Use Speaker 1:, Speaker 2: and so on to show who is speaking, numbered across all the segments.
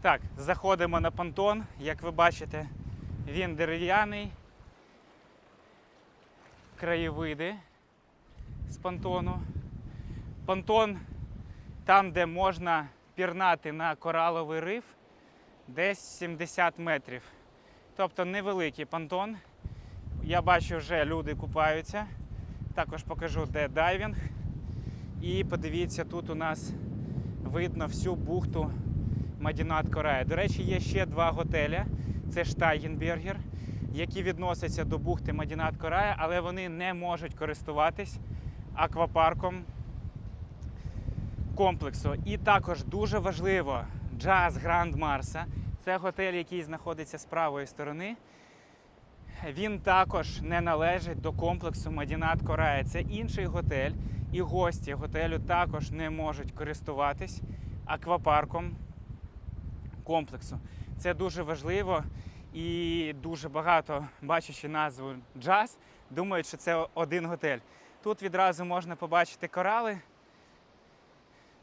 Speaker 1: Так, заходимо на понтон. Як ви бачите, він дерев'яний. Краєвиди з понтону. Понтон там, де можна пірнати на кораловий риф, десь 70 метрів. Тобто невеликий понтон. Я бачу, вже люди купаються. Також покажу, де дайвінг. І подивіться, тут у нас видно всю бухту Мадінат Корея. До речі, є ще два готеля. Це Штайгенбергер, які відносяться до бухти Мадінат Корея, але вони не можуть користуватись аквапарком комплексу. І також дуже важливо Джаз Гранд Марса. Це готель, який знаходиться з правої сторони. Він також не належить до комплексу Мадінат Корея. Це інший готель, і гості готелю також не можуть користуватись аквапарком комплексу. Це дуже важливо і дуже багато, бачачи назву джаз, думають, що це один готель. Тут відразу можна побачити корали.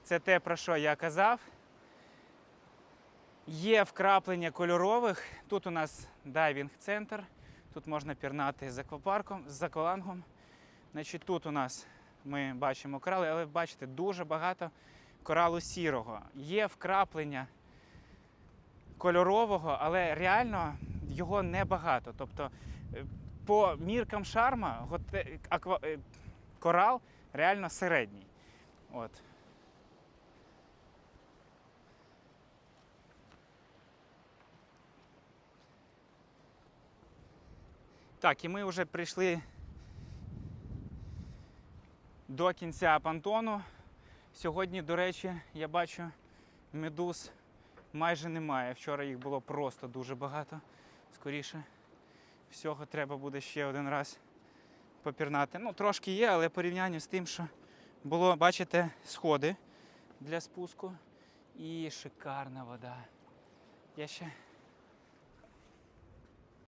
Speaker 1: Це те, про що я казав. Є вкраплення кольорових. Тут у нас дайвінг-центр. Тут можна пірнати з аквапарком, з аквалангом. Значить, тут у нас ми бачимо корали, але бачите, дуже багато коралу сірого. Є вкраплення кольорового, але реально його небагато. Тобто, е, по міркам шарма аква- е, корал реально середній. От. Так, і ми вже прийшли до кінця понтону. Сьогодні, до речі, я бачу медуз майже немає. Вчора їх було просто дуже багато. Скоріше всього треба буде ще один раз попірнати. Ну, трошки є, але порівняння з тим, що було, бачите, сходи для спуску і шикарна вода. Я ще